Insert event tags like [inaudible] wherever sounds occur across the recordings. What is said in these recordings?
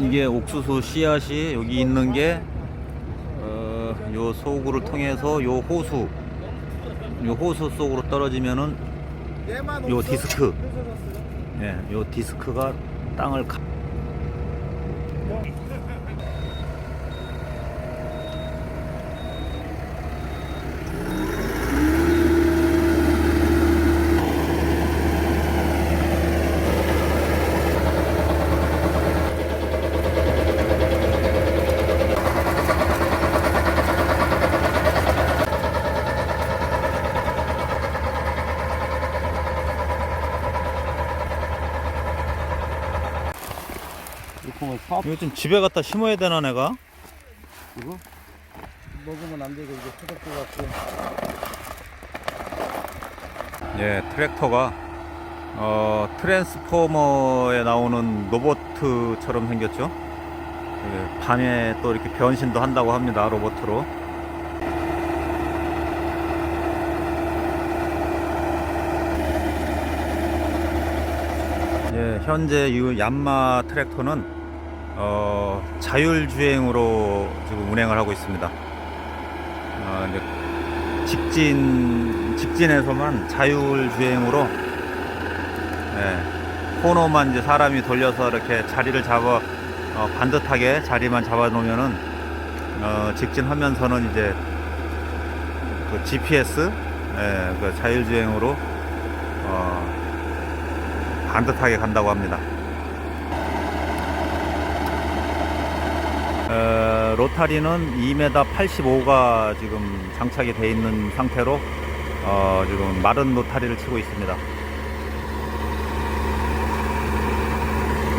이게 옥수수 씨앗이 여기 있는 게, 어, 요 소구를 통해서 요 호수, 요 호수 속으로 떨어지면은 요 디스크, 예, 요 디스크가 땅을 가, 이거 사업 이거 좀 집에 갖다 심어야 되나 내가? 이거 먹으면 안 되고 이제 소독도 같고 예, 트랙터가 어, 트랜스포머에 나오는 로봇처럼 생겼죠. 예, 밤에 또 이렇게 변신도 한다고 합니다. 로봇으로. 예, 현재 이 얀마 트랙터는 어, 자율주행으로 지금 운행을 하고 있습니다. 어, 이제 직진 직진에서만 자율 주행으로 예, 코너만 이제 사람이 돌려서 이렇게 자리를 잡아 어, 반듯하게 자리만 잡아 놓으면은 어, 직진하면서는 이제 그 GPS 예, 그 자율 주행으로 어, 반듯하게 간다고 합니다. 어, 로타리는 2m 85가 지금 장착이 되어 있는 상태로 어, 지금 마른 로타리를 치고 있습니다.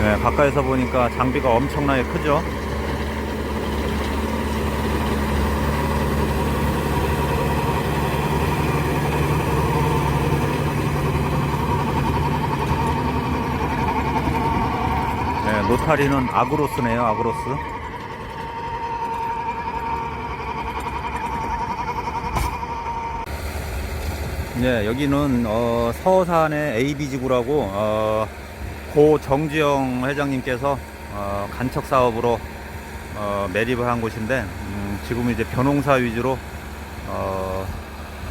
네, 가까이서 보니까 장비가 엄청나게 크죠. 네, 로타리는 아그로스네요, 아그로스. 네, 여기는 어, 서산의 AB 지구라고 어, 고 정주영 회장님께서 어, 간척 사업으로 어, 매립을 한 곳인데 음, 지금 이제 벼농사 위주로 어,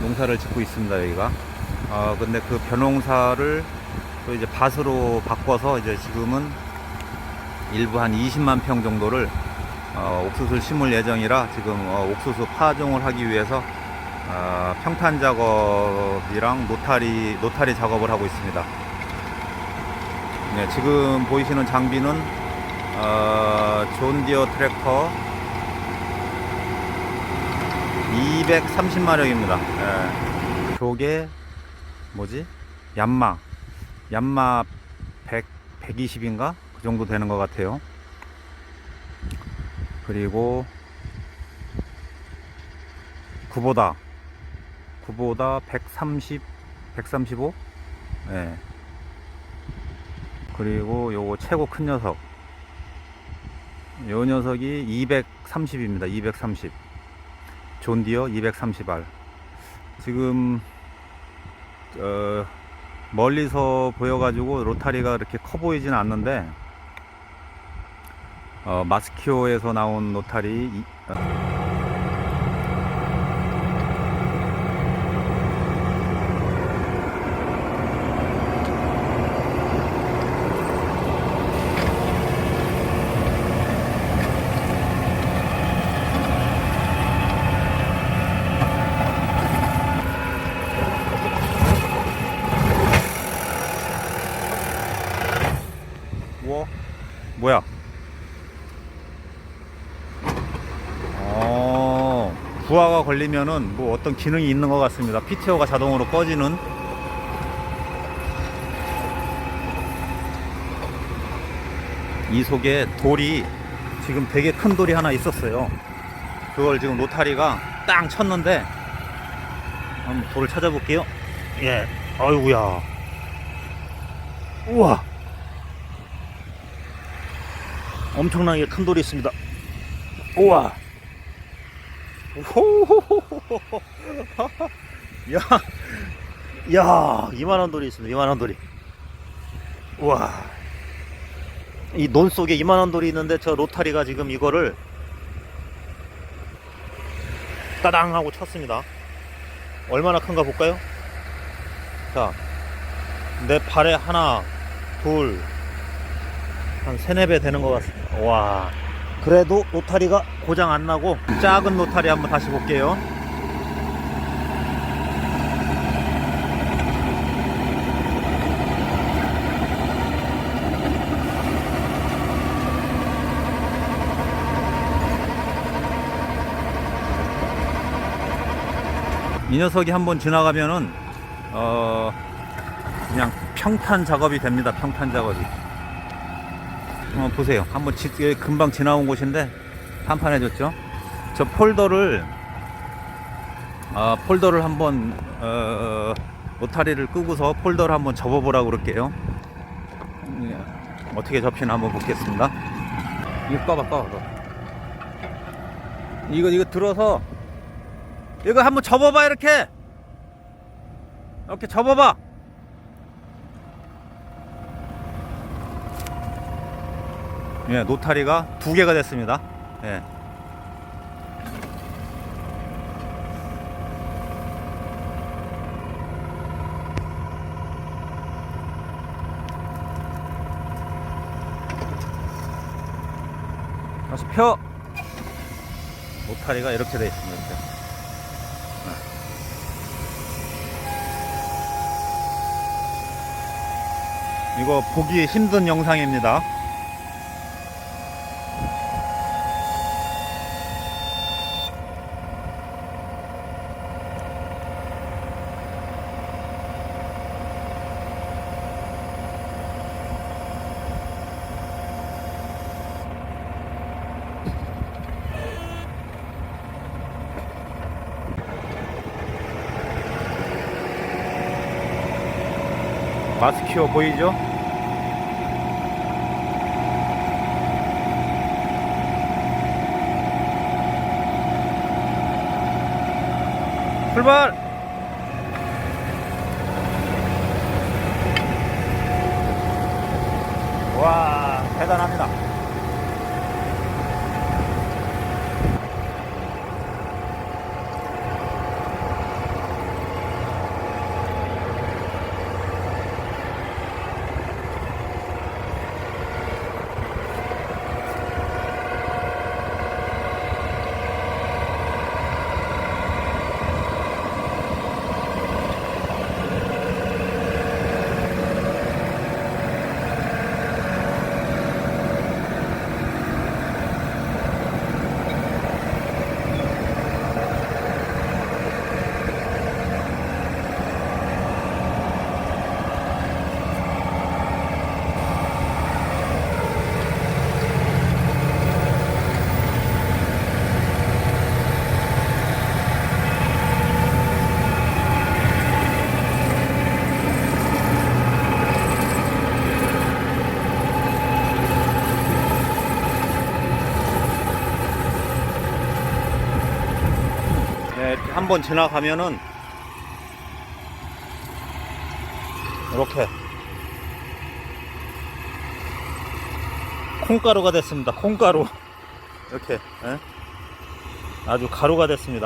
농사를 짓고 있습니다 여기가. 어, 근데 그 벼농사를 또 이제 밭으로 바꿔서 이제 지금은 일부 한 20만 평 정도를 어, 옥수수를 심을 예정이라 지금 어, 옥수수 파종을 하기 위해서 아, 평탄 작업이랑 노타리 노타리 작업을 하고 있습니다. 네, 지금 보이시는 장비는 어, 존디어 트랙터 230마력입니다. 예. 저게 뭐지? 얀마 얀마 100 120인가 그 정도 되는 것 같아요. 그리고 구보다 구보다 130, 135? 예. 그리고 요거 최고 큰 녀석. 요 녀석이 230입니다. 230. 존디어 230R. 지금, 어, 멀리서 보여가지고 로타리가 이렇게 커 보이진 않는데, 어, 마스키오에서 나온 로타리, 이- 어, 우와 뭐야 어 부하가 걸리면은 뭐 어떤 기능이 있는 것 같습니다 PTO가 자동으로 꺼지는 이 속에 돌이 지금 되게 큰 돌이 하나 있었어요. 그걸 지금 로타리가 땅 쳤는데 한번 돌을 찾아볼게요. 예, 아이구야. 우와. 엄청나게 큰 돌이 있습니다. 우와. 야, 야, 이만한 돌이 있습니다. 이만한 돌이. 우와. 이 논 속에 이만한 돌이 있는데 저 로타리가 지금 이거를 따당 하고 쳤습니다. 얼마나 큰가 볼까요? 자, 내 팔에 하나, 둘, 한 세네 배 되는 것 같습니다. 와. 그래도 로타리가 고장 안 나고 작은 로타리 한번 다시 볼게요. 이 녀석이 한번 지나가면은 어 그냥 평탄 작업이 됩니다. 평탄 작업이. 어 보세요. 한번 지, 금방 지나온 곳인데 판판해졌죠. 저 폴더를 아 폴더를 한번 어 로타리를 끄고서 폴더를 한번 접어보라고 그럴게요. 예, 어떻게 접히나 한번 보겠습니다. 이거 꺼봐 꺼봐. 꺼봐. 이거 이거 들어서 이거 한번 접어봐 이렇게 이렇게 접어봐 예 노타리가 두 개가 됐습니다 예. 다시 펴 노타리가 이렇게 돼 있습니다 이렇게. 이거 보기 힘든 영상입니다. 마스키오 보이죠? 출발! 와, 대단합니다. 네, 한번 지나가면은 이렇게 콩가루가 됐습니다. 콩가루 [laughs] 이렇게 예? 아주 가루가 됐습니다.